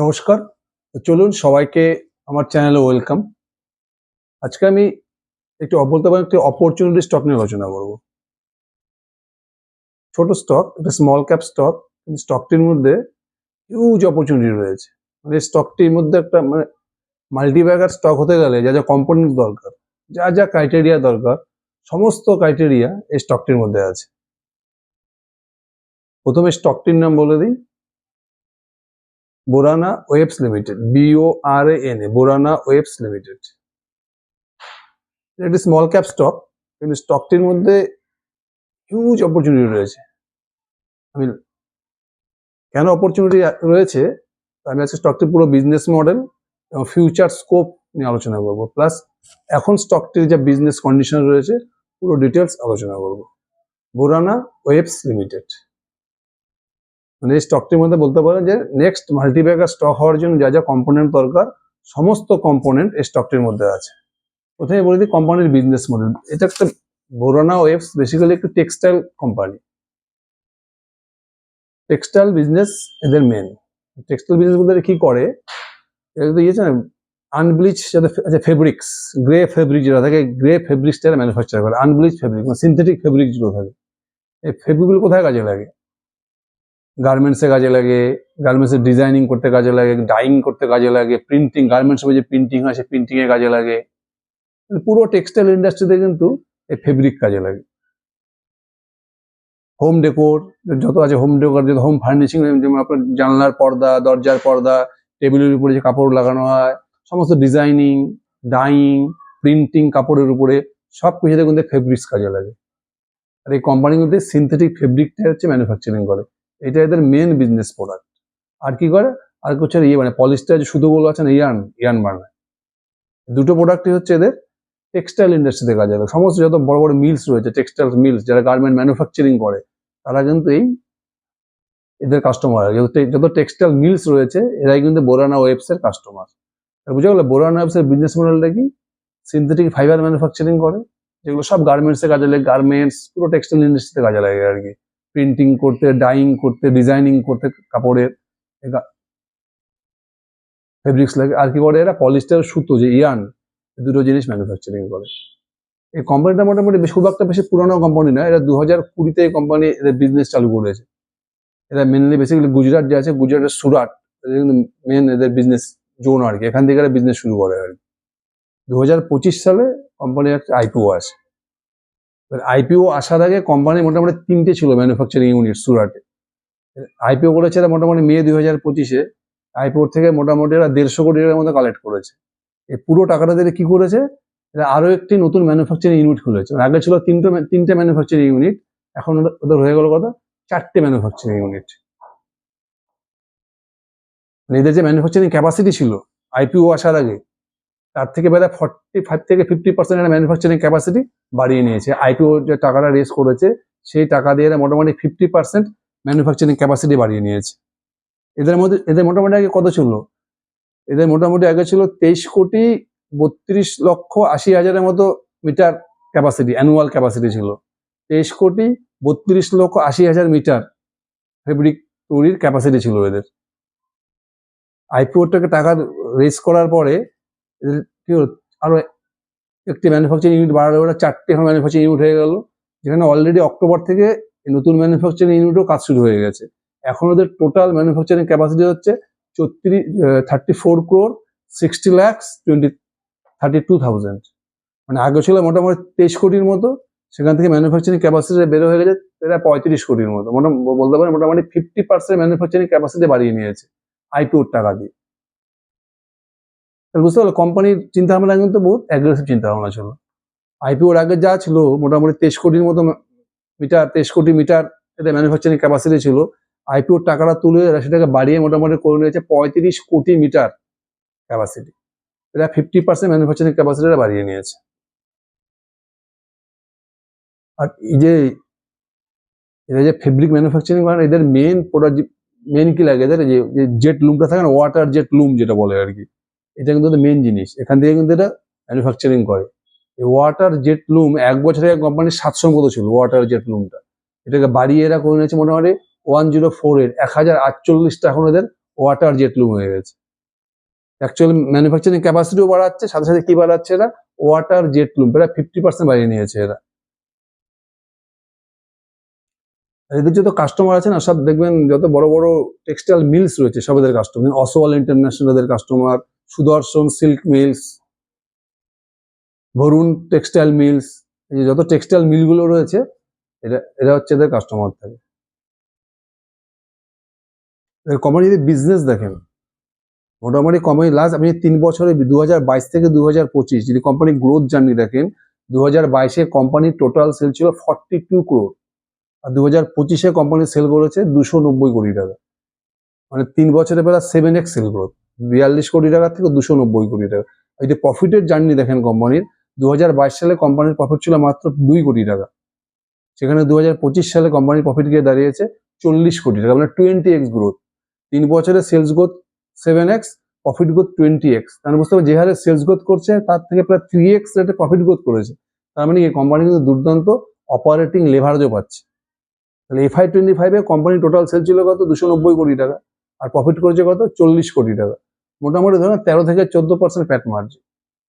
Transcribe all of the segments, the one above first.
নমস্কার। চলুন সবাইকে আমার চ্যানেলে ওয়েলকাম। আজকে আমি একটু বলতে পারেন একটি অপরচুনিটি স্টক নিয়ে আলোচনা করব। ছোট স্টক একটা স্মল ক্যাপ স্টক স্টকটির মধ্যে হিউজ অপরচুনিটি রয়েছে। মানে স্টকটির মধ্যে একটা মানে মাল্টিব্যাগার স্টক হতে গেলে যা যা কম্পোনেন্ট দরকার, যা যা ক্রাইটেরিয়া দরকার, সমস্ত ক্রাইটেরিয়া এই স্টকটির মধ্যে আছে। প্রথমে স্টকটির নাম বলে দিই। Borana weaves limited B O R N A Borana weaves limited একটি স্মল ক্যাপ স্টক কিন্তু স্টকটির মধ্যে হিউজ অপরচুনিটি রয়েছে। আমি কেন অপরচুনিটি রয়েছে? আমি আজকে স্টকটির পুরো বিজনেস মডেল এবং ফিউচার স্কোপ নিয়ে আলোচনা করব। প্লাস এখন স্টকটির যে বিজনেস কন্ডিশন রয়েছে, পুরো ডিটেলস আলোচনা করব। বোরানা ওয়েবস লিমিটেড মানে এই স্টকটির মধ্যে বলতে পারেন যে নেক্সট মাল্টিব্যাগার স্টক হওয়ার জন্য যা যা কম্পোনেন্ট দরকার, সমস্ত কম্পোনেন্ট এই স্টকটির মধ্যে আছে। প্রথমে বলে দিই কোম্পানির বিজনেস মডেল এটা একটা বোরানা ওয়েবস বেসিক্যালি একটি টেক্সটাইল কোম্পানি টেক্সটাইল বিজনেস এদের মেন টেক্সটাইল বিজনেস বলতে কি করে? এটা তো ইয়েছে না আনব্লিচ যাতে আচ্ছা ফেব্রিক্স গ্রে ফেব্রিক যেটা থাকে গ্রে ফেব্রিক্সটা ম্যানুফ্যাকচার করে আনব্লিচ ফেব্রিক মানে সিনথেটিক ফেব্রিক যেগুলো থাকে। এই ফেব্রিকগুলো কোথায় কাজে লাগে? গার্মেন্টসে কাজে লাগে গার্মেন্টসের ডিজাইনিং করতে কাজে লাগে ডাইং করতে কাজে লাগে প্রিন্টিং গার্মেন্টসে যে প্রিন্টিং হয় সেই প্রিন্টিং এ কাজে লাগে। মানে পুরো টেক্সটাইল ইন্ডাস্ট্রিতে কিন্তু এই ফেব্রিক কাজে লাগে। হোম ডেকোর যত আছে হোম ডেকোর যত হোম ফার্নিশিং যেমন আপনার জানলার পর্দা, দরজার পর্দা, টেবিলের উপরে যে কাপড় লাগানো হয়, সমস্ত ডিজাইনিং ডাইং প্রিন্টিং কাপড়ের উপরে সব কিছুতে কিন্তু ফেব্রিক্স কাজে লাগে। আর এই কোম্পানির মধ্যে সিনথেটিক ফেব্রিকটা হচ্ছে ম্যানুফ্যাকচারিং করে। এটা এদের মেন বিজনেস প্রোডাক্ট আর কি করে? আর হচ্ছে ইয়ে মানে পলিস্টার যে সুতোগুলো আছে ইয়ান ইয়ান বানায় দুটো প্রোডাক্টই হচ্ছে এদের টেক্সটাইল ইন্ডাস্ট্রিতে কাজে লাগে সমস্ত যত বড় বড় মিলস রয়েছে টেক্সটাইল মিলস যারা গার্মেন্ট ম্যানুফ্যাকচারিং করে, তারা কিন্তু এই এদের কাস্টমার যত টেক্সটাইল মিলস রয়েছে, এরাই কিন্তু বোরানা ওয়েবস এর কাস্টমার বুঝে গেলো বোরানা ওয়েবস এর বিজনেস মডেলটা কি? সিনথেটিক ফাইবার ম্যানুফ্যাকচারিং করে, যেগুলো সব গার্মেন্টস কাজে লাগে গার্মেন্টস পুরো টেক্সটাইল ইন্ডাস্ট্রিতে কাজে লাগে আর কি। প্রিন্টিং করতে ডাইং করতে ডিজাইনিং করতে কাপড়ের ফেব্রিক্স লাগে। আর কি করে এরা? পলিস্টার সুতো, যে ইয়ান দুটো জিনিস ম্যানুফ্যাকচারিং করে। এই কোম্পানিটা মোটামুটি বেশ, খুব একটা বেশি পুরোনো কোম্পানি না এরা দু হাজার কুড়িতে এই কোম্পানি এদের বিজনেস চালু করেছে। এরা মেনলি বেসিক্যালি গুজরাট যে আছে, গুজরাটের সুরাট মেন এদের বিজনেস জোন আর কি। এখান থেকে এরা বিজনেস শুরু করে আর কি। দু হাজার পঁচিশ সালে কোম্পানির একটা আইপিও আসে। এবার আইপিও আসার আগে কোম্পানি মোটামুটি তিনটে ছিল ম্যানুফ্যাকচারিং ইউনিট সুরাটে। আইপিও করেছে এরা মোটামুটি মে দুই হাজার পঁচিশে। আইপিও থেকে মোটামুটি এরা দেড়শো কোটি টাকার মতো কালেক্ট করেছে। এই পুরো টাকাটা দিয়ে কি করেছে? এরা আরও একটি নতুন ম্যানুফ্যাকচারিং ইউনিট খুলেছে। আগে ছিল তিনটে তিনটে ম্যানুফ্যাকচারিং ইউনিট এখন ওদের- হয়ে গেল কথা চারটে ম্যানুফ্যাকচারিং ইউনিট এদের যে ম্যানুফ্যাকচারিং ক্যাপাসিটি ছিল আইপিও আসার আগে তার থেকে বেলা ফর্টি ফাইভ থেকে ফিফটি পার্সেন্ট এরা ম্যানুফ্যাকচারিং ক্যাপাসিটি বাড়িয়ে নিয়েছে। আইপিও যে টাকাটা রেস করেছে, সেই টাকা দিয়ে এরা মোটামুটি ফিফটি পার্সেন্ট ম্যানুফ্যাকচারিং ক্যাপাসিটি বাড়িয়ে নিয়েছে। এদের মধ্যে, এদের মোটামুটি আগে কত ছিল? এদের মোটামুটি আগে ছিল তেইশ কোটি বত্রিশ লক্ষ আশি হাজারের মতো মিটার ক্যাপাসিটি অ্যানুয়াল ক্যাপাসিটি ছিল। তেইশ কোটি বত্রিশ লক্ষ আশি হাজার মিটার ফেব্রিক তৈরির ক্যাপাসিটি ছিল এদের। আইপিওটাকে টাকা রেস করার পরে কি হলো? আরও একটি ম্যানুফ্যাকচারিং ইউনিট বাড়ালো, ওরা চারটে এখন ম্যানুফ্যাকচারিং ইউনিট হয়ে গেল। যেখানে অলরেডি অক্টোবর থেকে নতুন ম্যানুফ্যাকচারিং ইউনিটও কাজ শুরু হয়ে গেছে। এখন ওদের টোটাল ম্যানুফ্যাকচারিং ক্যাপাসিটি হচ্ছে চৌত্রিশ thirty four crore sixty lakhs twenty thirty two thousand মানে আগে ছিল মোটামুটি তেইশ কোটির মতো, সেখান থেকে ম্যানুফ্যাকচারিং ক্যাপাসিটি বের হয়ে গেছে প্রায় পঁয়ত্রিশ কোটির মতো। মোটামুটি বলতে পারেন মোটামুটি ফিফটি পার্সেন্ট ম্যানুফ্যাকচারিং ক্যাপাসিটি বাড়িয়ে নিয়েছে, আইপিওর টাকা দিয়ে। তাহলে বুঝতে পারল কোম্পানির চিন্তা ভাবনা কিন্তু বহুত অ্যাগ্রেসিভ চিন্তা ভাবনা ছিল আইপিওর আগে যা ছিল, মোটামুটি তেইশ কোটির মতো মিটার, তেইশ কোটি মিটার এটা ম্যানুফ্যাকচারিং ক্যাপাসিটি ছিল। আইপিওর টাকাটা তুলে সেটাকে বাড়িয়ে মোটামুটি করে নিয়েছে পঁয়ত্রিশ কোটি মিটার ক্যাপাসিটি এটা ফিফটি পার্সেন্ট ম্যানুফ্যাকচারিং ক্যাপাসিটিটা বাড়িয়ে নিয়েছে। আর এই যে, এরা যে ফেব্রিক ম্যানুফ্যাকচারিং করেন এদের মেন প্রোডাক্ট মেন কি লাগে? এদের যে জেট লুমটা থাকে না ওয়াটার জেট লুম যেটা বলে আর কি। এটা কিন্তু মেন জিনিস। এখান থেকে কিন্তু এটা ম্যানুফ্যাকচারিং করে। এই ওয়াটার জেট লুম এক বছরে কোম্পানির সাতশো মতো ছিল ওয়াটার জেট লুমটা এটাকে বাড়িয়ে এরা করে নিয়েছে মোটামুটি ওয়ান জিরো ফোর এর, এক হাজার আটচল্লিশটা এখন এদের ওয়াটার জেট লুম হয়ে গেছে। অ্যাকচুয়ালি ম্যানুফ্যাকচারিং ক্যাপাসিটিও বাড়াচ্ছে, সাথে সাথে কি বাড়াচ্ছে এরা? ওয়াটার জেটলুম প্রায় ফিফটি পার্সেন্ট বাড়িয়ে নিয়েছে এরা। এদের যত কাস্টমার আছে না, সব দেখবেন যত বড় বড় টেক্সটাইল মিলস রয়েছে, সব এদের কাস্টমার অসওয়াল ইন্টারন্যাশনাল এদের customer Sudarshan silk mills Varun textile mills, এই যত টেক্সটাইল মিলগুলো রয়েছে এরা এরা হচ্ছে এদের কাস্টমার থাকে। কোম্পানি যদি বিজনেস দেখেন, মোটামুটি কোম্পানি লাস্ট আপনি তিন বছরে দু হাজার বাইশ থেকে দু হাজার পঁচিশ, যদি কোম্পানি গ্রোথ জার্নি দেখেন দু হাজার বাইশে কোম্পানির টোটাল সেল ছিল ফর্টি টু ক্রোড আর দু হাজার পঁচিশে কোম্পানি সেল করেছে দুশো নব্বই কোটি টাকা। মানে তিন বছরে প্রায় সেভেন এক্স সেল গ্রোথ বিয়াল্লিশ কোটি টাকা থেকে দুশো নব্বই কোটি টাকা। এই যে প্রফিটের জার্নি দেখেন কোম্পানির দু সালে কোম্পানির প্রফিট ছিল মাত্র দুই কোটি টাকা। সেখানে দু হাজার পঁচিশ সালে কোম্পানির প্রফিট গিয়ে দাঁড়িয়েছে চল্লিশ কোটি টাকা মানে টোয়েন্টি এক্স গ্রোথ তিন বছরে sales growth seven X profit growth twenty X তাহলে বুঝতে হবে যে হারে সেলস গ্রোথ করছে, তার থেকে প্রায় থ্রি এক্স রেটে প্রফিট গ্রোথ করেছে। তার মানে এই কোম্পানি কিন্তু দুর্দান্ত অপারেটিং লেভারেজও পাচ্ছে। তাহলে এফআই টোয়েন্টি ফাইভে কোম্পানির টোটাল সেল ছিল কত? দুশো নব্বই কোটি টাকা। আর প্রফিট করেছে কত? চল্লিশ কোটি টাকা। মোটামুটি ধরুন তেরো থেকে চোদ্দ পার্সেন্ট প্যাট মার্জিন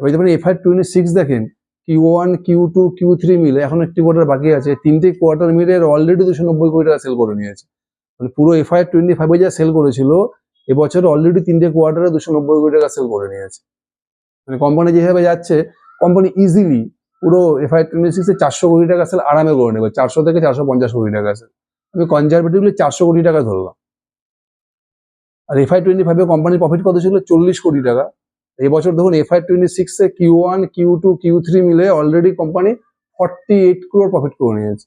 এবার যখন এফআই টোয়েন্টি সিক্স দেখেন Q one Q two Q three মিলে, এখন একটি কোয়ার্টার বাকি আছে, তিনটি কোয়ার্টার মিলে অলরেডি দুশো নব্বই কোটি টাকা সেল করে নিয়েছে। মানে পুরো এফআই টোয়েন্টি ফাইভে যা সেল করেছিল, এবছর অলরেডি তিনটে কোয়ার্টারে দুশো নব্বই কোটি টাকা সেল করে নিয়েছে। মানে কোম্পানি যেভাবে যাচ্ছে কোম্পানি ইজিলি পুরো এফআই টোয়েন্টি সিক্সে চারশো কোটি টাকা সেল আরামে করে নেবে, চারশো থেকে চারশো পঞ্চাশ কোটি টাকা সেল আমি কনজারভেটিভলি চারশো কোটি টাকা ধরলাম। আর এফআই টোয়েন্টি ফাইভে কোম্পানির প্রফিট কত ছিল? চল্লিশ কোটি টাকা। এবছর দেখুন এফআই টোয়েন্টি সিক্সে Q one Q two Q three মিলে already company forty eight crore profit করে নিয়েছে।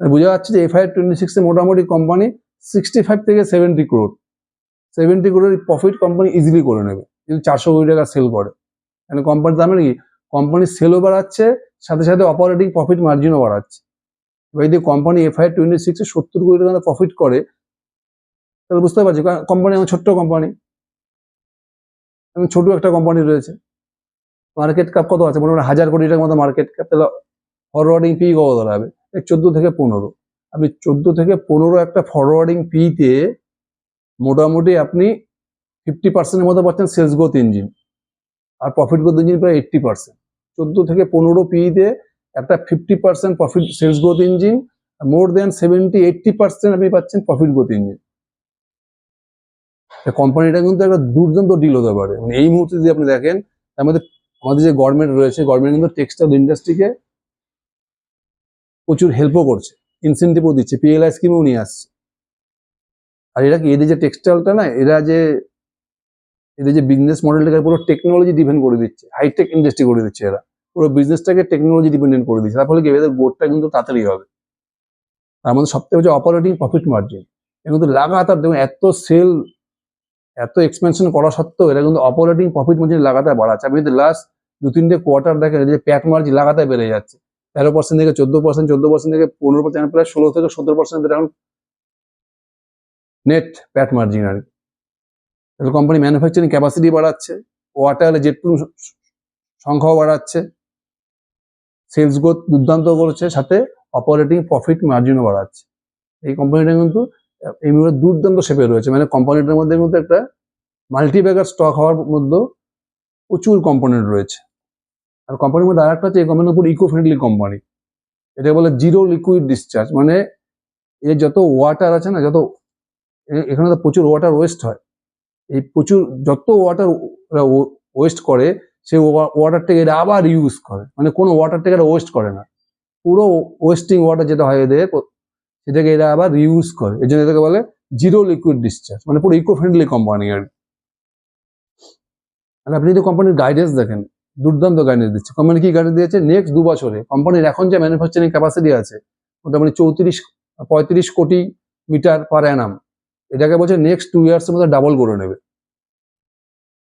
বোঝা যাচ্ছে যে এফআই টোয়েন্টি সিক্সে মোটামুটি কোম্পানি সিক্সটি ফাইভ থেকে সেভেন্টি ক্রোর সেভেন্টি ক্রোরের প্রফিট কোম্পানি ইজিলি করে নেবে, যদি চারশো কোটি টাকা সেল করে। মানে কোম্পানির দামে কি? কোম্পানির সেলও বাড়াচ্ছে, সাথে সাথে অপারেটিং প্রফিট মার্জিনও বাড়াচ্ছে। এবার যদি কোম্পানি এফআই টোয়েন্টি সিক্সে সত্তর কোটি টাকা প্রফিট করে তাহলে বুঝতে পারছি কোম্পানি আমার ছোট্ট কোম্পানি এবং ছোট একটা কোম্পানি রয়েছে। মার্কেট ক্যাপ কত আছে? মোটামুটি হাজার কোটি টাকার মতো মার্কেট ক্যাপ তাহলে ফরওয়ার্ডিং পি কত দাঁড়াবে চোদ্দ থেকে পনেরো। আপনি চোদ্দ থেকে পনেরো একটা ফরওয়ার্ডিং পিতে মোটামুটি আপনি ফিফটি পার্সেন্টের মতো পাচ্ছেন সেলস গ্রোথ ইঞ্জিন আর প্রফিট গ্রোথ ইঞ্জিন প্রায় এইট্টি পার্সেন্ট চোদ্দ থেকে পনেরো পিতে একটা fifty percent profit sales growth engine more than seventy eighty percent আপনি পাচ্ছেন প্রফিট গ্রোথ ইঞ্জিন কোম্পানিটা কিন্তু একটা দুর্দান্ত ডিল হতে পারে। মানে এই মুহূর্তে যদি আপনি দেখেন মধ্যে আমাদের যে গভর্নমেন্ট রয়েছে গভর্নমেন্ট কিন্তু টেক্সটাইল ইন্ডাস্ট্রিকে প্রচুর হেল্পও করছে। ইনসেন্টিভও দিচ্ছে পিএলআই স্কিমও নিয়ে আসছে। আর এরা কি, এদের যে টেক্সটাইলটা না, এরা যে, এদের যে বিজনেস মডেলটাকে পুরো টেকনোলজি ডিপেন্ড করে দিচ্ছে। হাইটেক ইন্ডাস্ট্রি করে দিচ্ছে এরা। পুরো বিজনেসটাকে টেকনোলজি ডিপেন্ডেন্ট করে দিচ্ছে। তার ফলে কি, এদের বোর্ডটা কিন্তু তাড়াতাড়ি হবে। মধ্যে সবথেকে হচ্ছে অপারেটিং প্রফিট মার্জিন এরা কিন্তু লাগাতার দেখুন, এত সেল এত এক্সপেনশন করা সত্ত্বেও এরা কিন্তু অপারেটিং প্রফিট মার্জিন লাগাতার বাড়াচ্ছে। আপনি যদি লাস্ট দু তিনটে কোয়ার্টার দেখেন যে প্যাট মার্জিন লাগাতার বেড়ে যাচ্ছে। তেরো পার্সেন্ট থেকে চোদ্দ পার্সেন্ট চোদ্দ পার্সেন্ট থেকে পনেরো পার্সেন্ট প্রায় ষোলো থেকে সতেরো পার্সেন্ট এখন নেট প্যাট মার্জিন আর কি। কোম্পানি ম্যানুফ্যাকচারিং ক্যাপাসিটি বাড়াচ্ছে ওয়াটার জেটপ্রুফ সংখ্যাও বাড়াচ্ছে সেলস গ্রোথ দুর্দান্ত করছে, সাথে অপারেটিং প্রফিট মার্জিনও বাড়াচ্ছে। এই কোম্পানিটা কিন্তু এই মুহূর্তে দুর্দান্ত শেপে রয়েছে। মানে কোম্পানিটার মধ্যে মধ্যে একটা মাল্টিব্যাগার স্টক হওয়ার মধ্যে প্রচুর কম্পোনেন্ট রয়েছে। আর কোম্পানির মধ্যে আরেকটা হচ্ছে এই কোম্পানির উপর ইকো ফ্রেন্ডলি কোম্পানি এটা বলে জিরো লিকুইড ডিসচার্জ মানে এর যত ওয়াটার আছে না, যত এখানে তো প্রচুর ওয়াটার ওয়েস্ট হয়। এই প্রচুর, যত ওয়াটার ওয়েস্ট করে সেই ওয়াটারটাকে এরা আবার ইউজ করে। মানে কোনো ওয়াটারটাকে এরা ওয়েস্ট করে না। পুরো ওয়েস্টিং ওয়াটার যেটা হয় এদের সেটাকে এরা আবার রিউজ করে। এই জন্য এটাকে বলে জিরো লিকুইড ডিসচার্জ মানে পুরো ইকো ফ্রেন্ডলি কোম্পানি আর। আর আপনি যদি কোম্পানির গাইডেন্স দেখেন, দুর্দান্ত গাইডেন্স দিচ্ছে। কোম্পানি কি গাইডেন্স দিয়েছে? নেক্সট দু বছরে। কোম্পানির এখন যে ম্যানুফ্যাকচারিং ক্যাপাসিটি আছে, মোটামুটি চৌত্রিশ, পঁয়ত্রিশ কোটি মিটার পার অ্যানাম এটাকে বলছে নেক্সট টু ইয়ার্সের মধ্যে ডাবল করে নেবে।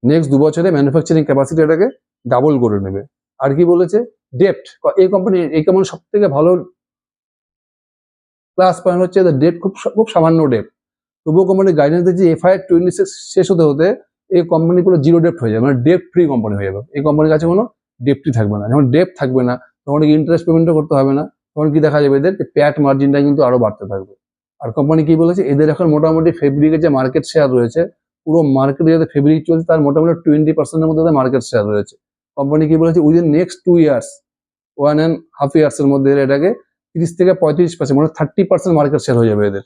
নেক্সট দু বছরে ম্যানুফ্যাকচারিং ক্যাপাসিটি এটাকে ডাবল করে নেবে। আর কি বলেছে? ডেপ্ট এই কোম্পানি এই কোম্পানি সব থেকে ভালো প্লাস পয়েন্ট হচ্ছে ডেট খুব খুব সামান্য ডেট তবুও কোম্পানির গাইডেন্স দিচ্ছে এফআই টোয়েন্টি সিক্স শেষ হতে হতে এই কোম্পানি পুরো জিরো ডেপ্ট হয়ে যাবে মানে ডেপ ফ্রি কোম্পানি হয়ে যাবে। এই কোম্পানির কাছে কোনো ডেপ্টই থাকবে না। যখন ডেপ থাকবে না, তখন ইন্টারেস্ট পেমেন্টও করতে হবে না। তখন কি দেখা যাবে? এদের প্যাট মার্জিনটা কিন্তু আরও বাড়তে থাকবে। আর কোম্পানি কি বলেছে? এদের এখন মোটামুটি ফেব্রিকের যে মার্কেট শেয়ার রয়েছে, পুরো মার্কেটে যাতে ফেব্রিক চলছে, তার মোটামুটি টোয়েন্টি পার্সেন্টের মধ্যে মার্কেট শেয়ার রয়েছে। কোম্পানি কি বলেছে? Within next two years one and half years এর মধ্যে এটাকে তিরিশ থেকে পঁয়ত্রিশ পার্সেন্ট মানে থার্টি পার্সেন্ট মার্কেট শেয়ার হয়ে যাবে এদের।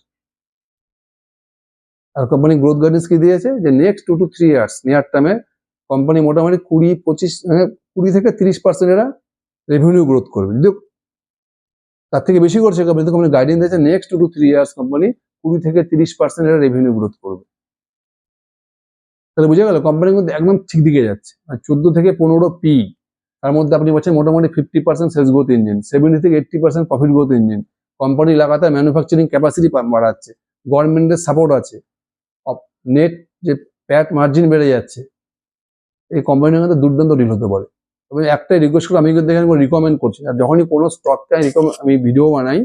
আর কোম্পানি গ্রোথ গাইডেন্স কি দিয়েছে? যে next two two three years near টার্মে কোম্পানি মোটামুটি কুড়ি, পঁচিশ মানে কুড়ি থেকে তিরিশ পার্সেন্ট এরা রেভিনিউ গ্রোথ করবে। যদি তার থেকে বেশি করছে কোম্পানি কোম্পানি গাইডেন্স দিয়েছে next two two three years company কুড়ি থেকে তিরিশ পার্সেন্ট এরা রেভিনিউ গ্রোথ করবে। তাহলে বুঝে গেল কোম্পানি মধ্যে একদম ঠিক দিকে যাচ্ছে। আর চোদ্দ থেকে পনেরো পি তার মধ্যে আপনি পাচ্ছেন মোটামুটি fifty percent sales growth engine seventy থেকে eighty percent profit growth engine company লাগাতার ম্যানুফ্যাকচারিং ক্যাপাসিটি বাড়াচ্ছে গভর্নমেন্টের সাপোর্ট আছে। নেট যে প্যাট মার্জিন বেড়ে যাচ্ছে, এই কোম্পানির মধ্যে দুর্দান্ত ডিল হতে পারে। তবে একটাই রিকোয়েস্ট করে আমি কিন্তু এখানে রিকমেন্ড করছি আর যখনই কোনো স্টককে আমি ভিডিও বানাই,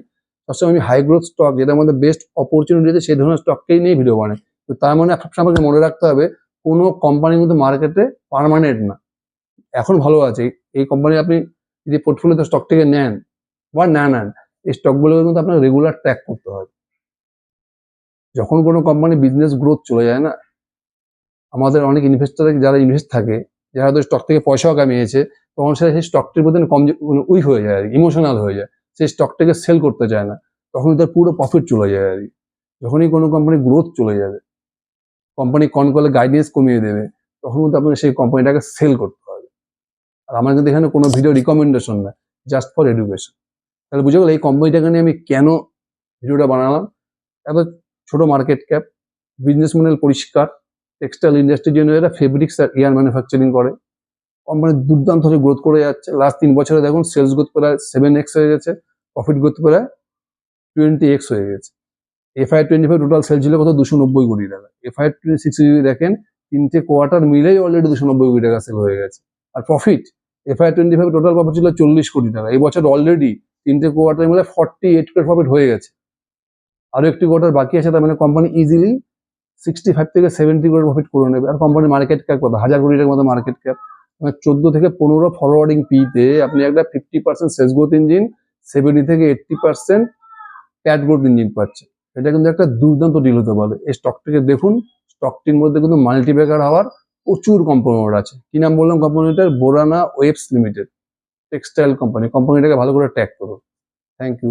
সবসময় আমি হাই গ্রোথ স্টক যেটার মধ্যে বেস্ট অপরচুনিটি আছে, সেই ধরনের স্টককেই নিয়ে ভিডিও বানাই। তো তার মানে সবসময় আমাকে মনে রাখতে হবে, কোনো কোম্পানির মধ্যে মার্কেটে পার্মানেন্ট না। এখন ভালো আছে এই কোম্পানি আপনি যদি পোর্টফোলিওতে স্টক থেকে নেন বা না নেন, এই স্টকগুলোকে কিন্তু আপনাকে রেগুলার ট্র্যাক করতে হবে যখন কোনো কোম্পানি বিজনেস গ্রোথ চলে যায় না, আমাদের অনেক ইনভেস্টার যারা ইনভেস্ট থাকে, যারা হয়তো স্টক থেকে পয়সাও কামিয়েছে, তখন সেটা সেই স্টকটির প্রতি কম উইক হয়ে যায় আর ইমোশনাল হয়ে যায়। সেই স্টকটাকে সেল করতে চায় না, তখন তার পুরো প্রফিট চলে যায় আর যখনই কোনো কোম্পানি গ্রোথ চলে যাবে কোম্পানি কন করলে গাইডেন্স কমিয়ে দেবে, তখন কিন্তু আপনাকে সেই কোম্পানিটাকে সেল করতে আর আমার কিন্তু এখানে কোনো ভিডিও রিকমেন্ডেশন না জাস্ট ফর এডুকেশন তাহলে বুঝে গেল এই কোম্পানিটাকে নিয়ে আমি কেন ভিডিওটা বানালাম? এত ছোট মার্কেট ক্যাপ বিজনেস মডেল পরিষ্কার টেক্সটাইল ইন্ডাস্ট্রির জন্য এরা ফেব্রিক্স আর এয়ার ম্যানুফ্যাকচারিং করে। কোম্পানি দুর্দান্ত হয়ে গ্রোথ করে যাচ্ছে। লাস্ট তিন বছরে দেখুন সেলস গ্রোথ প্রায় সেভেন এক্স হয়ে গেছে প্রফিট গ্রোথ প্রায় টোয়েন্টি এক্স হয়ে গেছে। FY twenty five total sale ছিল কত? দুশো নব্বই কোটি টাকা। এফআই টোয়েন্টি সিক্স যদি দেখেন, তিনটে কোয়ার্টার মিলেই অলরেডি দুশো নব্বই কোটি টাকা সেল হয়ে গেছে। আর profit FY twenty five total profit ছিল চল্লিশ কোটি টাকা। এই বছর অলরেডি তিনটে কোয়ার্টার মিলে ফর্টি এইট কোটি প্রফিট হয়ে গেছে। আরও একটি কোয়ার্টার বাকি আছে, তার মানে কোম্পানি ইজিলি সিক্সটি ফাইভ থেকে সেভেন্টি কোটি প্রফিট করে নেবে। আর কোম্পানির মার্কেট ক্যাপ কত? হাজার কোটি টাকার মতো মার্কেট ক্যাপ মানে চোদ্দ থেকে পনেরো ফরওয়ার্ডিং পিতে আপনি একটা fifty percent sales growth engine seventy থেকে eighty percent PAT growth engine পাচ্ছে। এটা কিন্তু একটা দুর্দান্ত ডিল হতে পারে। এই স্টকটিকে দেখুন স্টকটির মধ্যে কিন্তু মাল্টিপ্যাকার হওয়ার প্রচুর কোম্পানি আছে। কি নাম বললাম কোম্পানিটার Borana weaves limited textile company কোম্পানিটাকে ভালো করে ট্যাগ করো। Thank you